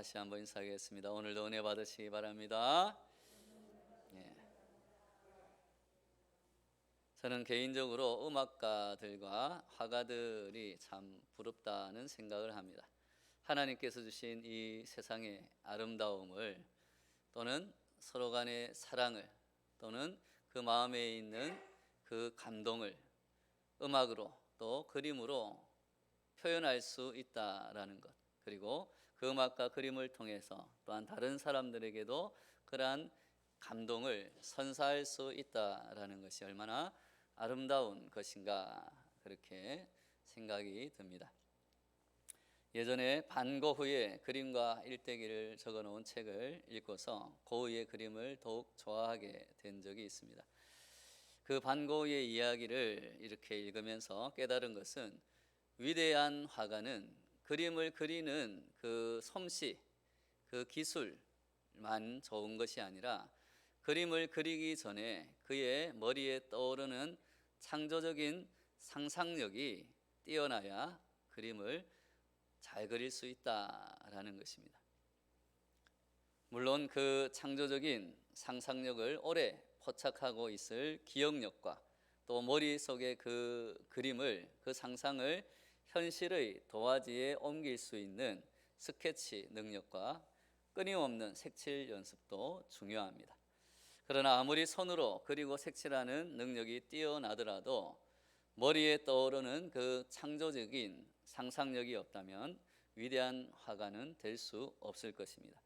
다시 한번 인사하겠습니다. 오늘도 은혜 받으시기 바랍니다. 예. 저는 개인적으로 음악가들과 화가들이 참 부럽다는 생각을 합니다. 하나님께서 주신 이 세상의 아름다움을 또는 서로 간의 사랑을 또는 그 마음에 있는 그 감동을 음악으로 또 그림으로 표현할 수 있다라는 것 그리고 그 음악과 그림을 통해서 또한 다른 사람들에게도 그러한 감동을 선사할 수 있다라는 것이 얼마나 아름다운 것인가 그렇게 생각이 듭니다. 예전에 반고흐의 그림과 일대기를 적어 놓은 책을 읽고서 고흐의 그림을 더욱 좋아하게 된 적이 있습니다. 그 반고흐의 이야기를 이렇게 읽으면서 깨달은 것은 위대한 화가는 그림을 그리는 그 솜씨, 그 기술만 좋은 것이 아니라 그림을 그리기 전에 그의 머리에 떠오르는 창조적인 상상력이 뛰어나야 그림을 잘 그릴 수 있다라는 것입니다. 물론 그 창조적인 상상력을 오래 포착하고 있을 기억력과 또 머릿속에 그 그림을 그 상상을 현실의 도화지에 옮길 수 있는 스케치 능력과 끊임없는 색칠 연습도 중요합니다. 그러나 아무리 손으로 그리고 색칠하는 능력이 뛰어나더라도 머리에 떠오르는 그 창조적인 상상력이 없다면 위대한 화가는 될 수 없을 것입니다.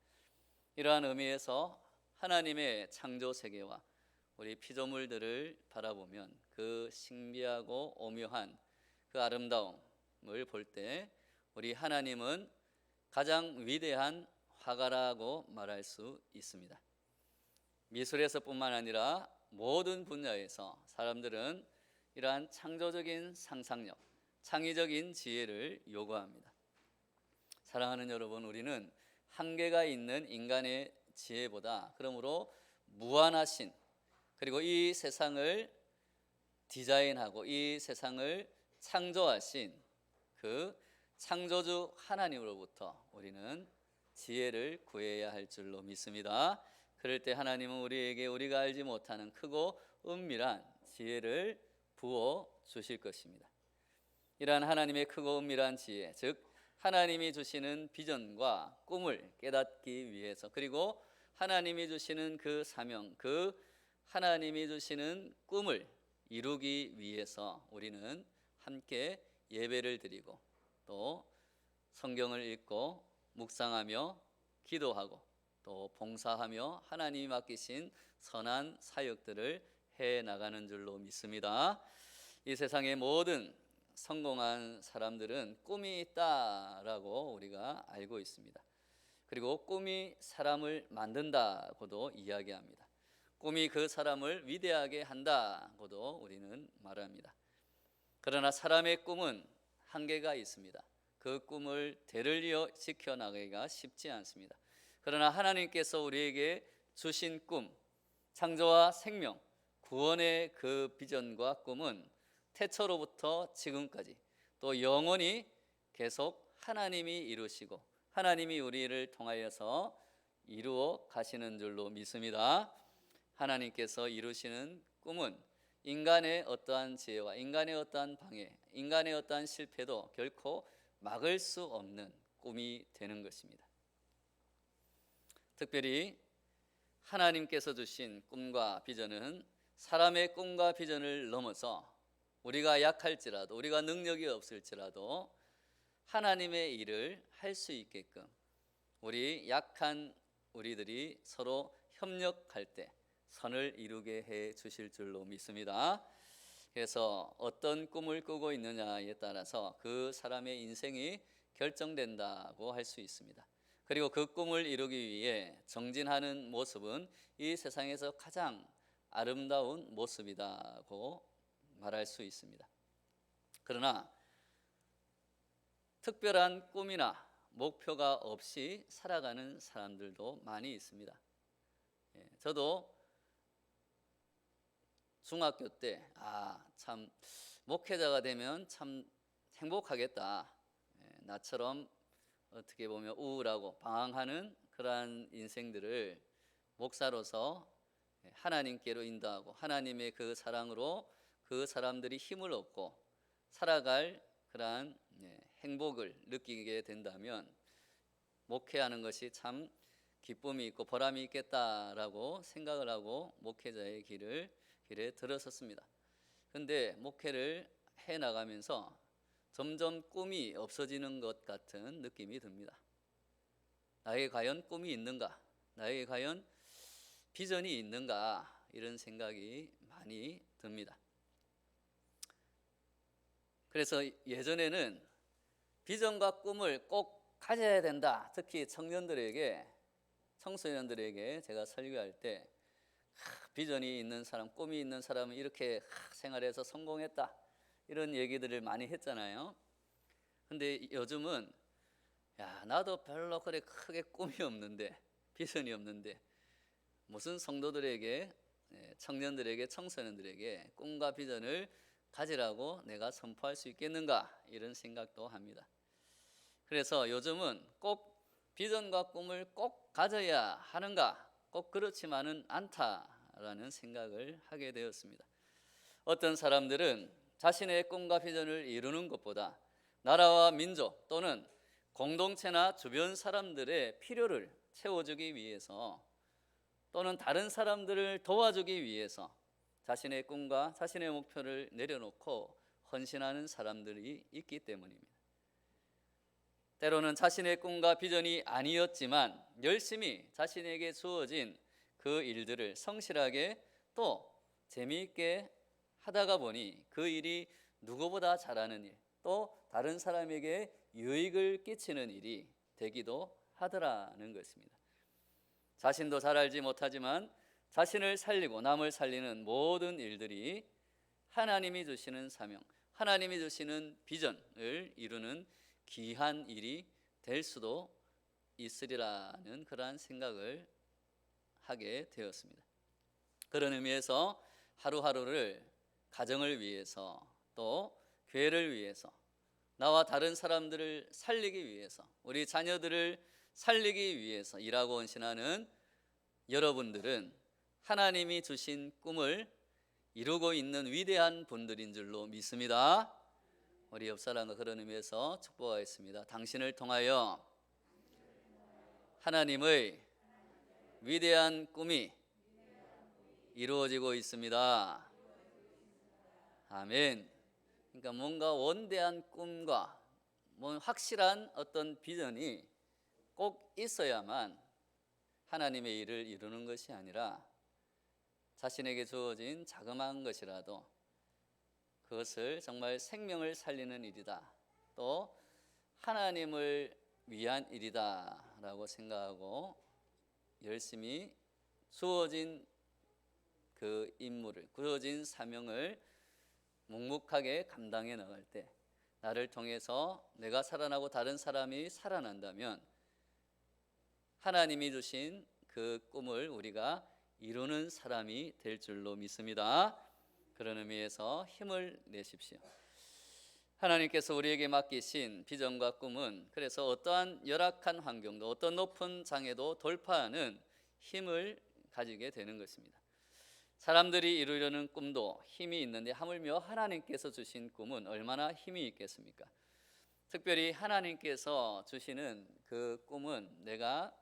이러한 의미에서 하나님의 창조 세계와 우리 피조물들을 바라보면 그 신비하고 오묘한 그 아름다움 을 볼 때 우리 하나님은 가장 위대한 화가라고 말할 수 있습니다. 미술에서뿐만 아니라 모든 분야에서 사람들은 이러한 창조적인 상상력, 창의적인 지혜를 요구합니다. 사랑하는 여러분, 우리는 한계가 있는 인간의 지혜보다 그러므로 무한하신 그리고 이 세상을 디자인하고 이 세상을 창조하신 그 창조주 하나님으로부터 우리는 지혜를 구해야 할 줄로 믿습니다. 그럴 때 하나님은 우리에게 우리가 알지 못하는 크고 은밀한 지혜를 부어 주실 것입니다. 이러한 하나님의 크고 은밀한 지혜, 즉 하나님이 주시는 비전과 꿈을 깨닫기 위해서 그리고 하나님이 주시는 그 사명, 그 하나님이 주시는 꿈을 이루기 위해서 우리는 함께 예배를 드리고 또 성경을 읽고 묵상하며 기도하고 또 봉사하며 하나님이 맡기신 선한 사역들을 해 나가는 줄로 믿습니다. 이 세상의 모든 성공한 사람들은 꿈이 있다라고 우리가 알고 있습니다. 그리고 꿈이 사람을 만든다고도 이야기합니다. 꿈이 그 사람을 위대하게 한다고도 우리는 말합니다. 그러나 사람의 꿈은 한계가 있습니다. 그 꿈을 대를 이어 지켜나가기가 쉽지 않습니다. 그러나 하나님께서 우리에게 주신 꿈, 창조와 생명, 구원의 그 비전과 꿈은 태초로부터 지금까지 또 영원히 계속 하나님이 이루시고 하나님이 우리를 통하여서 이루어 가시는 줄로 믿습니다. 하나님께서 이루시는 꿈은 인간의 어떠한 지혜와 인간의 어떠한 방해, 인간의 어떠한 실패도 결코 막을 수 없는 꿈이 되는 것입니다. 특별히 하나님께서 주신 꿈과 비전은 사람의 꿈과 비전을 넘어서 우리가 약할지라도 우리가 능력이 없을지라도 하나님의 일을 할 수 있게끔 우리 약한 우리들이 서로 협력할 때 선을 이루게 해 주실 줄로 믿습니다. 그래서 어떤 꿈을 꾸고 있느냐에 따라서 그 사람의 인생이 결정된다고 할 수 있습니다. 그리고 그 꿈을 이루기 위해 정진하는 모습은 이 세상에서 가장 아름다운 모습이다고 말할 수 있습니다. 그러나 특별한 꿈이나 목표가 없이 살아가는 사람들도 많이 있습니다. 예, 저도 중학교 때, 아, 참, 목회자가 되면 참 행복하겠다. 예, 나처럼 어떻게 보면 우울하고 방황하는 그러한 인생들을 목사로서 하나님께로 인도하고 하나님의 그 사랑으로 그 사람들이 힘을 얻고 살아갈 그러한 예, 행복을 느끼게 된다면 목회하는 것이 참 기쁨이 있고 보람이 있겠다라고 생각을 하고 목회자의 길을 길에 들어섰습니다. 근데 목회를 해 나가면서 점점 꿈이 없어지는 것 같은 느낌이 듭니다. 나에게 과연 꿈이 있는가? 나에게 과연 비전이 있는가? 이런 생각이 많이 듭니다. 그래서 예전에는 비전과 꿈을 꼭 가져야 된다. 특히 청년들에게 청소년들에게 제가 설교할 때 하, 비전이 있는 사람, 꿈이 있는 사람은 이렇게 하, 생활해서 성공했다. 이런 얘기들을 많이 했잖아요. 근데 요즘은 야, 나도 별로 그래 크게 꿈이 없는데 비전이 없는데 무슨 성도들에게 예, 청년들에게 청소년들에게 꿈과 비전을 가지라고 내가 선포할 수 있겠는가 이런 생각도 합니다. 그래서 요즘은 꼭 비전과 꿈을 꼭 가져야 하는가 꼭 그렇지만은 않다 라는 생각을 하게 되었습니다. 어떤 사람들은 자신의 꿈과 비전을 이루는 것보다 나라와 민족 또는 공동체나 주변 사람들의 필요를 채워주기 위해서 또는 다른 사람들을 도와주기 위해서 자신의 꿈과 자신의 목표를 내려놓고 헌신하는 사람들이 있기 때문입니다. 때로는 자신의 꿈과 비전이 아니었지만 열심히 자신에게 주어진 그 일들을 성실하게 또 재미있게 하다가 보니 그 일이 누구보다 잘하는 일, 또 다른 사람에게 유익을 끼치는 일이 되기도 하더라는 것입니다. 자신도 잘 알지 못하지만 자신을 살리고 남을 살리는 모든 일들이 하나님이 주시는 사명, 하나님이 주시는 비전을 이루는 귀한 일이 될 수도 있으리라는 그러한 생각을 하게 되었습니다. 그런 의미에서 하루하루를 가정을 위해서 또 교회를 위해서 나와 다른 사람들을 살리기 위해서 우리 자녀들을 살리기 위해서 일하고 헌신하는 여러분들은 하나님이 주신 꿈을 이루고 있는 위대한 분들인 줄로 믿습니다. 우리 옆 사람과 그런 의미에서 축복하겠습니다. 당신을 통하여 하나님의 위대한 꿈이 이루어지고 있습니다. 아멘. 그러니까 뭔가 원대한 꿈과 뭐 확실한 어떤 비전이 꼭 있어야만 하나님의 일을 이루는 것이 아니라 자신에게 주어진 자그마한 것이라도 그것을 정말 생명을 살리는 일이다. 또 하나님을 위한 일이다라고 생각하고 열심히 주어진 그 임무를 주어진 사명을 묵묵하게 감당해 나갈 때 나를 통해서 내가 살아나고 다른 사람이 살아난다면 하나님이 주신 그 꿈을 우리가 이루는 사람이 될 줄로 믿습니다. 그런 의미에서 힘을 내십시오. 하나님께서 우리에게 맡기신 비전과 꿈은 그래서 어떠한 열악한 환경도 어떤 높은 장애도 돌파하는 힘을 가지게 되는 것입니다. 사람들이 이루려는 꿈도 힘이 있는데 하물며 하나님께서 주신 꿈은 얼마나 힘이 있겠습니까? 특별히 하나님께서 주시는 그 꿈은 내가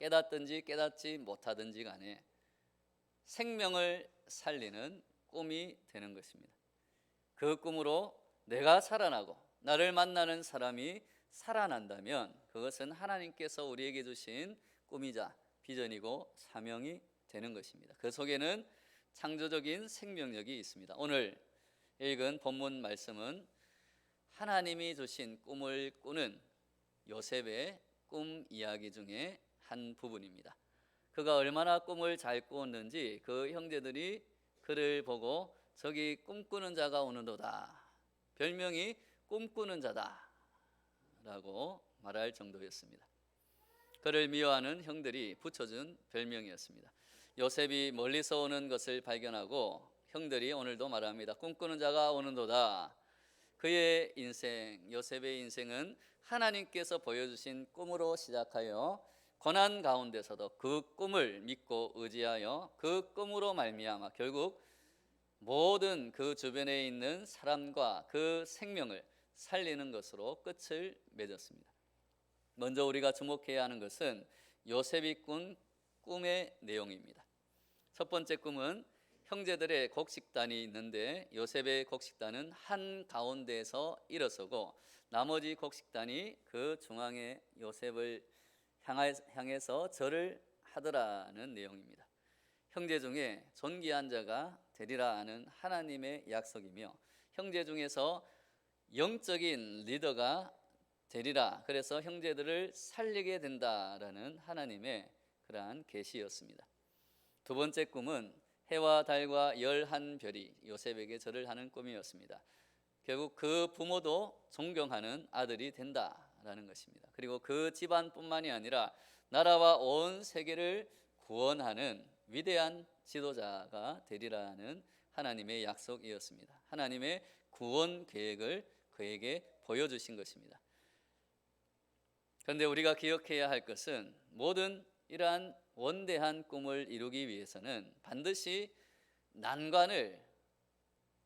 깨닫든지 깨닫지 못하든지 간에 생명을 살리는 꿈이 되는 것입니다. 그 꿈으로 내가 살아나고 나를 만나는 사람이 살아난다면 그것은 하나님께서 우리에게 주신 꿈이자 비전이고 사명이 되는 것입니다. 그 속에는 창조적인 생명력이 있습니다. 오늘 읽은 본문 말씀은 하나님이 주신 꿈을 꾸는 요셉의 꿈 이야기 중에 한 부분입니다. 그가 얼마나 꿈을 잘 꾸었는지 그 형제들이 그를 보고 저기 꿈꾸는 자가 오는도다. 별명이 꿈꾸는 자다라고 말할 정도였습니다. 그를 미워하는 형들이 붙여준 별명이었습니다. 요셉이 멀리서 오는 것을 발견하고 형들이 오늘도 말합니다. 꿈꾸는 자가 오는도다. 그의 인생, 요셉의 인생은 하나님께서 보여주신 꿈으로 시작하여 고난 가운데서도 그 꿈을 믿고 의지하여 그 꿈으로 말미암아 결국 모든 그 주변에 있는 사람과 그 생명을 살리는 것으로 끝을 맺었습니다. 먼저 우리가 주목해야 하는 것은 요셉이 꾼 꿈의 내용입니다. 첫 번째 꿈은 형제들의 곡식단이 있는데 요셉의 곡식단은 한 가운데에서 일어서고 나머지 곡식단이 그 중앙에 요셉을 향해서 절을 하더라는 내용입니다. 형제 중에 존귀한 자가 되리라 하는 하나님의 약속이며 형제 중에서 영적인 리더가 되리라. 그래서 형제들을 살리게 된다라는 하나님의 그러한 계시였습니다. 두 번째 꿈은 해와 달과 열한 별이 요셉에게 절을 하는 꿈이었습니다. 결국 그 부모도 존경하는 아들이 된다라는 것입니다. 그리고 그 집안뿐만이 아니라 나라와 온 세계를 구원하는 위대한 지도자가 되리라는 하나님의 약속이었습니다. 하나님의 구원 계획을 그에게 보여주신 것입니다. 그런데 우리가 기억해야 할 것은 모든 이러한 원대한 꿈을 이루기 위해서는 반드시 난관을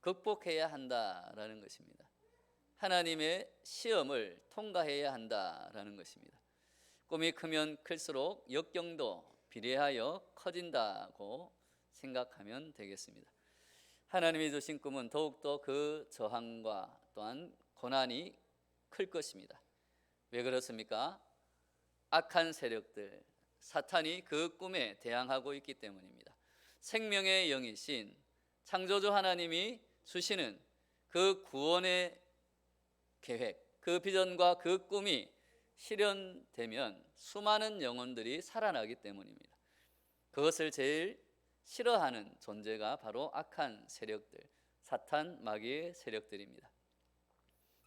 극복해야 한다라는 것입니다. 하나님의 시험을 통과해야 한다라는 것입니다. 꿈이 크면 클수록 역경도 비례하여 커진다고 생각하면 되겠습니다. 하나님이 주신 꿈은 더욱더 그 저항과 또한 고난이 클 것입니다. 왜 그렇습니까? 악한 세력들, 사탄이 그 꿈에 대항하고 있기 때문입니다. 생명의 영이신 창조주 하나님이 주시는 그 구원의 계획, 그 비전과 그 꿈이 실현되면 수많은 영혼들이 살아나기 때문입니다. 그것을 제일 싫어하는 존재가 바로 악한 세력들, 사탄 마귀의 세력들입니다.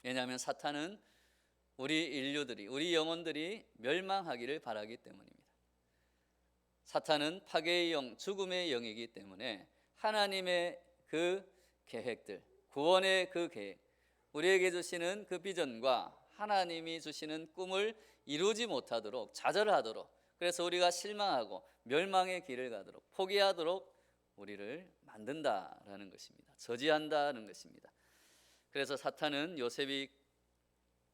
왜냐하면 사탄은 우리 인류들이, 우리 영혼들이 멸망하기를 바라기 때문입니다. 사탄은 파괴의 영, 죽음의 영이기 때문에 하나님의 그 계획들, 구원의 그 계획, 우리에게 주시는 그 비전과 하나님이 주시는 꿈을 이루지 못하도록 좌절하도록 그래서 우리가 실망하고 멸망의 길을 가도록 포기하도록 우리를 만든다라는 것입니다. 저지한다는 것입니다. 그래서 사탄은 요셉이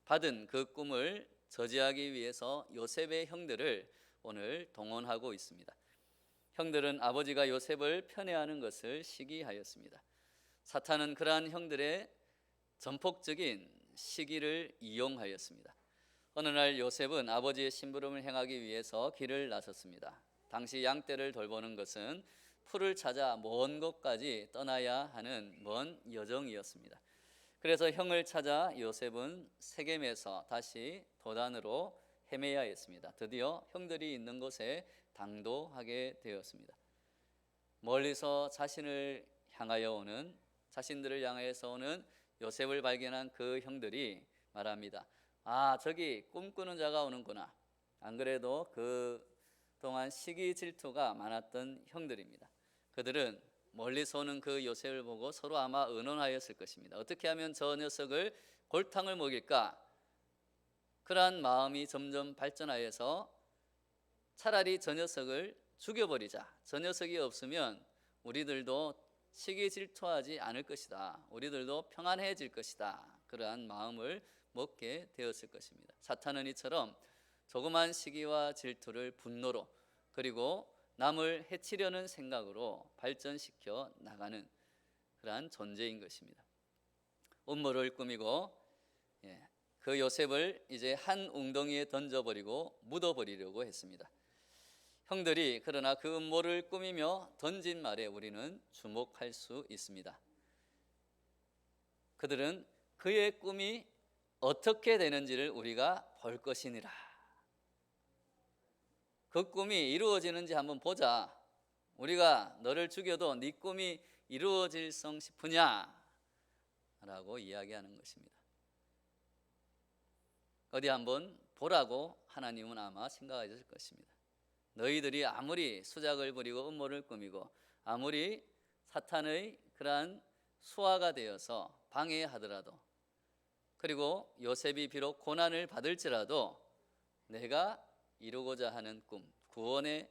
받은 그 꿈을 저지하기 위해서 요셉의 형들을 오늘 동원하고 있습니다. 형들은 아버지가 요셉을 편애하는 것을 시기하였습니다. 사탄은 그러한 형들의 전폭적인 시기를 이용하였습니다. 어느 날 요셉은 아버지의 심부름을 행하기 위해서 길을 나섰습니다. 당시 양떼를 돌보는 것은 풀을 찾아 먼 곳까지 떠나야 하는 먼 여정이었습니다. 그래서 형을 찾아 요셉은 세겜에서 다시 도단으로 헤매야 했습니다. 드디어 형들이 있는 곳에 당도하게 되었습니다. 멀리서 자신을 향하여 오는 자신들을 향해서 오는 요셉을 발견한 그 형들이 말합니다. 아, 저기 꿈꾸는 자가 오는구나. 안 그래도 그 동안 시기 질투가 많았던 형들입니다. 그들은 멀리서 오는 그 요셉을 보고 서로 아마 의논하였을 것입니다. 어떻게 하면 저 녀석을 골탕을 먹일까? 그러한 마음이 점점 발전하여서 차라리 저 녀석을 죽여버리자. 저 녀석이 없으면 우리들도 시기 질투하지 않을 것이다. 우리들도 평안해질 것이다. 그러한 마음을 먹게 되었을 것입니다. 사탄은 이처럼 조그만 시기와 질투를 분노로 그리고 남을 해치려는 생각으로 발전시켜 나가는 그러한 존재인 것입니다. 음모를 꾸미고 예, 그 요셉을 이제 한 웅덩이에 던져버리고 묻어버리려고 했습니다. 형들이 그러나 그 음모를 꾸미며 던진 말에 우리는 주목할 수 있습니다. 그들은 그의 꿈이 어떻게 되는지를 우리가 볼 것이니라. 그 꿈이 이루어지는지 한번 보자. 우리가 너를 죽여도 네 꿈이 이루어질 성 싶으냐? 라고 이야기하는 것입니다. 어디 한번 보라고 하나님은 아마 생각하셨을 것입니다. 너희들이 아무리 수작을 부리고 음모를 꾸미고 아무리 사탄의 그러한 수화가 되어서 방해하더라도 그리고 요셉이 비록 고난을 받을지라도 내가 이루고자 하는 꿈, 구원의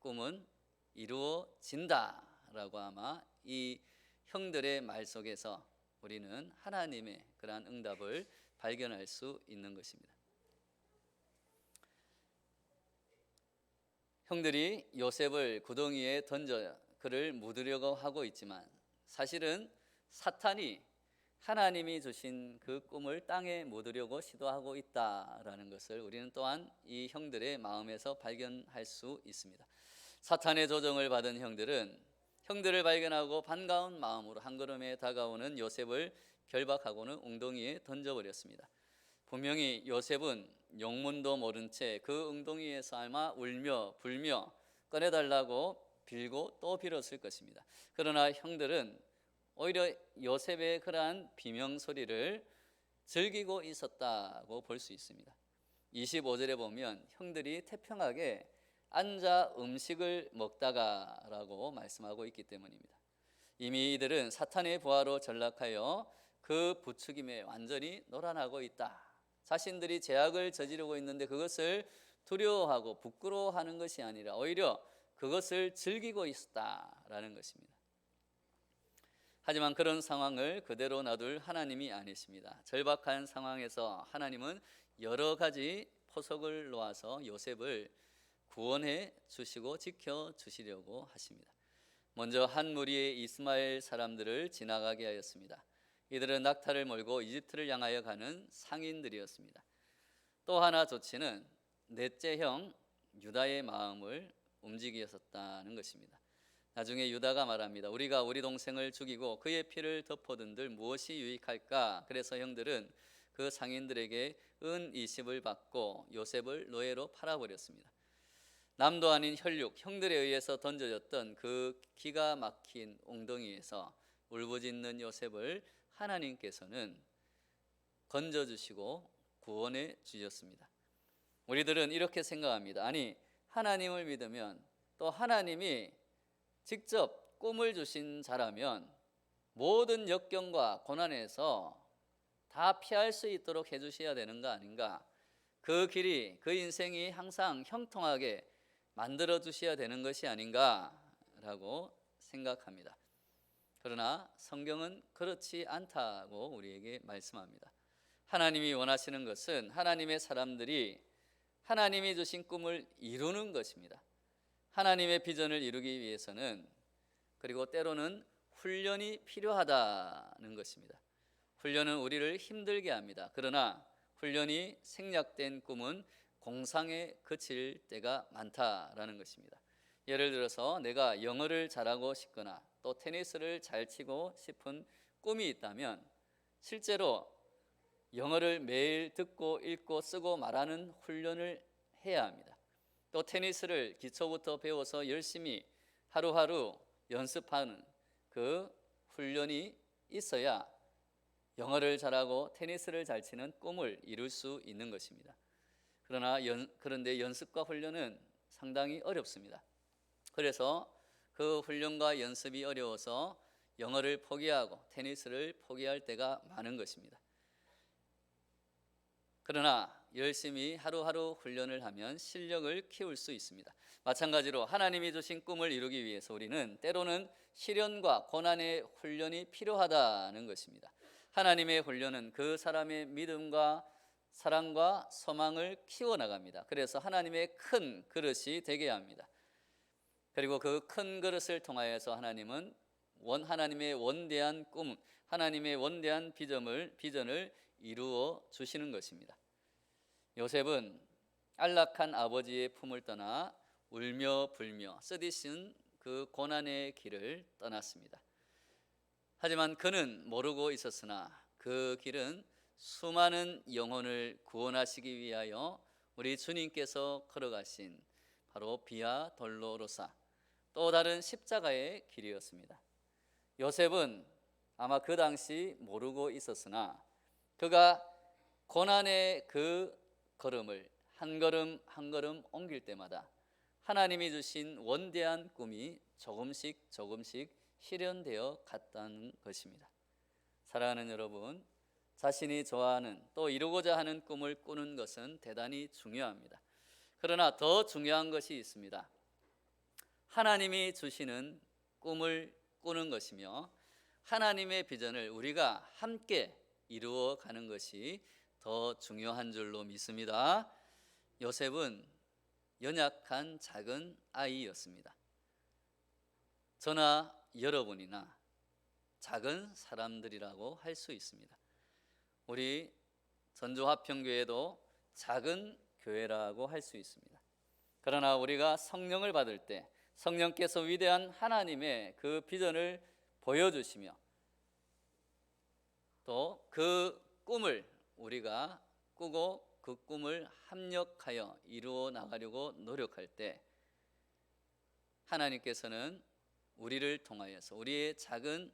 꿈은 이루어진다라고 아마 이 형들의 말 속에서 우리는 하나님의 그러한 응답을 발견할 수 있는 것입니다. 형들이 요셉을 구덩이에 던져 그를 묻으려고 하고 있지만 사실은 사탄이 하나님이 주신 그 꿈을 땅에 묻으려고 시도하고 있다라는 것을 우리는 또한 이 형들의 마음에서 발견할 수 있습니다. 사탄의 조정을 받은 형들은 형들을 발견하고 반가운 마음으로 한 걸음에 다가오는 요셉을 결박하고는 웅덩이에 던져버렸습니다. 분명히 요셉은 영문도 모른 채 그 웅덩이에서 아마 울며 불며 꺼내달라고 빌고 또 빌었을 것입니다. 그러나 형들은 오히려 요셉의 그러한 비명 소리를 즐기고 있었다고 볼 수 있습니다. 25절에 보면 형들이 태평하게 앉아 음식을 먹다가라고 말씀하고 있기 때문입니다. 이미 이들은 사탄의 부하로 전락하여 그 부추김에 완전히 놀아나고 있다. 자신들이 죄악을 저지르고 있는데 그것을 두려워하고 부끄러워하는 것이 아니라 오히려 그것을 즐기고 있었다라는 것입니다. 하지만 그런 상황을 그대로 놔둘 하나님이 아니십니다. 절박한 상황에서 하나님은 여러 가지 포석을 놓아서 요셉을 구원해 주시고 지켜 주시려고 하십니다. 먼저 한 무리의 이스마엘 사람들을 지나가게 하였습니다. 이들은 낙타를 몰고 이집트를 향하여 가는 상인들이었습니다. 또 하나 조치는 넷째 형 유다의 마음을 움직이었다는 것입니다. 나중에 유다가 말합니다. 우리가 우리 동생을 죽이고 그의 피를 덮어둔들 무엇이 유익할까? 그래서 형들은 그 상인들에게 은 20을 받고 요셉을 노예로 팔아버렸습니다. 남도 아닌 혈육 형들에 의해서 던져졌던 그 기가 막힌 웅덩이에서 울부짖는 요셉을 하나님께서는 건져주시고 구원해 주셨습니다. 우리들은 이렇게 생각합니다. 아니 하나님을 믿으면 또 하나님이 직접 꿈을 주신 자라면 모든 역경과 고난에서 다 피할 수 있도록 해주셔야 되는 거 아닌가? 그 길이 그 인생이 항상 형통하게 만들어 주셔야 되는 것이 아닌가라고 생각합니다. 그러나 성경은 그렇지 않다고 우리에게 말씀합니다. 하나님이 원하시는 것은 하나님의 사람들이 하나님이 주신 꿈을 이루는 것입니다. 하나님의 비전을 이루기 위해서는 그리고 때로는 훈련이 필요하다는 것입니다. 훈련은 우리를 힘들게 합니다. 그러나 훈련이 생략된 꿈은 공상에 그칠 때가 많다라는 것입니다. 예를 들어서 내가 영어를 잘하고 싶거나 또 테니스를 잘 치고 싶은 꿈이 있다면 실제로 영어를 매일 듣고 읽고 쓰고 말하는 훈련을 해야 합니다. 또 테니스를 기초부터 배워서 열심히 하루하루 연습하는 그 훈련이 있어야 영어를 잘하고 테니스를 잘 치는 꿈을 이룰 수 있는 것입니다. 그러나 연, 그런데 연습과 훈련은 상당히 어렵습니다. 그래서 그 훈련과 연습이 어려워서 영어를 포기하고 테니스를 포기할 때가 많은 것입니다. 그러나 열심히 하루하루 훈련을 하면 실력을 키울 수 있습니다. 마찬가지로 하나님이 주신 꿈을 이루기 위해서 우리는 때로는 시련과 고난의 훈련이 필요하다는 것입니다. 하나님의 훈련은 그 사람의 믿음과 사랑과 소망을 키워나갑니다. 그래서 하나님의 큰 그릇이 되게 합니다. 그리고 그 큰 그릇을 통하여서 하나님은 원 하나님의 원대한 꿈, 하나님의 원대한 비전을 비전을 이루어 주시는 것입니다. 요셉은 안락한 아버지의 품을 떠나 울며 불며 쓰디쓴 그 고난의 길을 떠났습니다. 하지만 그는 모르고 있었으나 그 길은 수많은 영혼을 구원하시기 위하여 우리 주님께서 걸어가신 바로 비아 돌로로사 또 다른 십자가의 길이었습니다. 요셉은 아마 그 당시 모르고 있었으나 그가 고난의 그 걸음을 한 걸음 한 걸음 옮길 때마다 하나님이 주신 원대한 꿈이 조금씩 조금씩 실현되어 갔다는 것입니다. 사랑하는 여러분, 자신이 좋아하는 또 이루고자 하는 꿈을 꾸는 것은 대단히 중요합니다. 그러나 더 중요한 것이 있습니다. 하나님이 주시는 꿈을 꾸는 것이며 하나님의 비전을 우리가 함께 이루어 가는 것이 더 중요한 줄로 믿습니다. 요셉은 연약한 작은 아이였습니다. 저나 여러분이나 작은 사람들이라고 할 수 있습니다. 우리 전주화평교회도 작은 교회라고 할 수 있습니다. 그러나 우리가 성령을 받을 때 성령께서 위대한 하나님의 그 비전을 보여주시며 또 그 꿈을 우리가 꾸고 그 꿈을 합력하여 이루어 나가려고 노력할 때 하나님께서는 우리를 통하여서 우리의 작은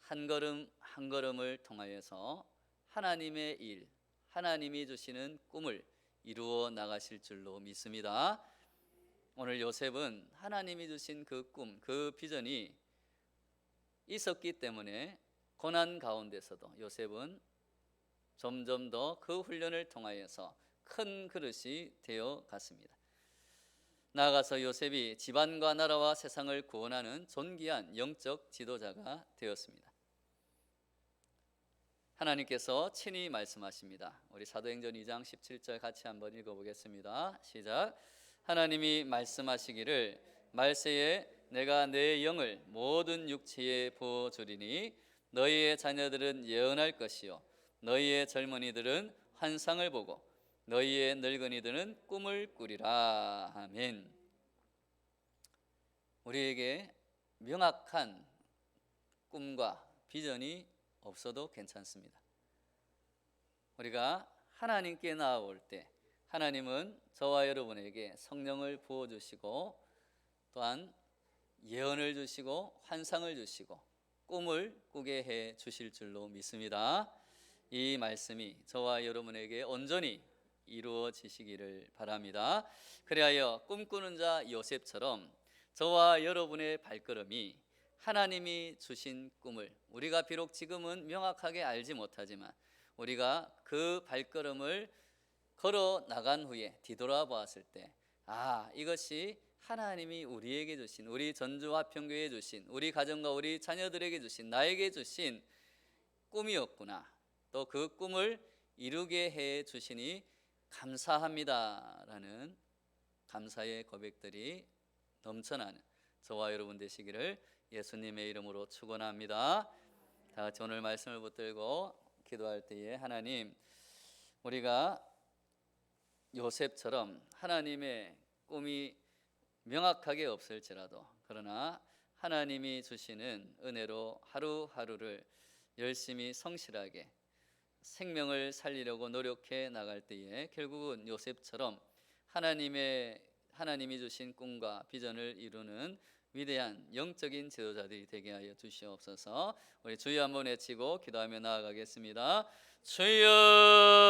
한 걸음 한 걸음을 통하여서 하나님의 일, 하나님이 주시는 꿈을 이루어 나가실 줄로 믿습니다. 오늘 요셉은 하나님이 주신 그 꿈, 그 비전이 있었기 때문에 고난 가운데서도 요셉은 점점 더 그 훈련을 통하여서 큰 그릇이 되어 갔습니다. 나아가서 요셉이 집안과 나라와 세상을 구원하는 존귀한 영적 지도자가 되었습니다. 하나님께서 친히 말씀하십니다. 우리 사도행전 2장 17절 같이 한번 읽어보겠습니다. 시작. 하나님이 말씀하시기를 말세에 내가 내 영을 모든 육체에 부어 주리니 너희의 자녀들은 예언할 것이요 너희의 젊은이들은 환상을 보고 너희의 늙은이들은 꿈을 꾸리라. 아멘. 우리에게 명확한 꿈과 비전이 없어도 괜찮습니다. 우리가 하나님께 나아올 때 하나님은 저와 여러분에게 성령을 부어 주시고 또한 예언을 주시고 환상을 주시고 꿈을 꾸게 해 주실 줄로 믿습니다. 이 말씀이 저와 여러분에게 온전히 이루어지시기를 바랍니다. 그리하여 꿈꾸는 자 요셉처럼 저와 여러분의 발걸음이 하나님이 주신 꿈을 우리가 비록 지금은 명확하게 알지 못하지만 우리가 그 발걸음을 걸어 나간 후에 뒤돌아보았을 때 아, 이것이 하나님이 우리에게 주신 우리 전주와 평교에 주신 우리 가정과 우리 자녀들에게 주신 나에게 주신 꿈이었구나. 또 그 꿈을 이루게 해 주시니 감사합니다라는 감사의 고백들이 넘쳐나는 저와 여러분 되시기를 예수님의 이름으로 축원합니다. 다 같이 오늘 말씀을 붙들고 기도할 때에 하나님 우리가 요셉처럼 하나님의 꿈이 명확하게 없을지라도 그러나 하나님이 주시는 은혜로 하루하루를 열심히 성실하게 생명을 살리려고 노력해 나갈 때에 결국은 요셉처럼 하나님의 하나님이 주신 꿈과 비전을 이루는 위대한 영적인 지도자들이 되게 하여 주시옵소서. 우리 주여 한번 외치고 기도하며 나아가겠습니다. 주여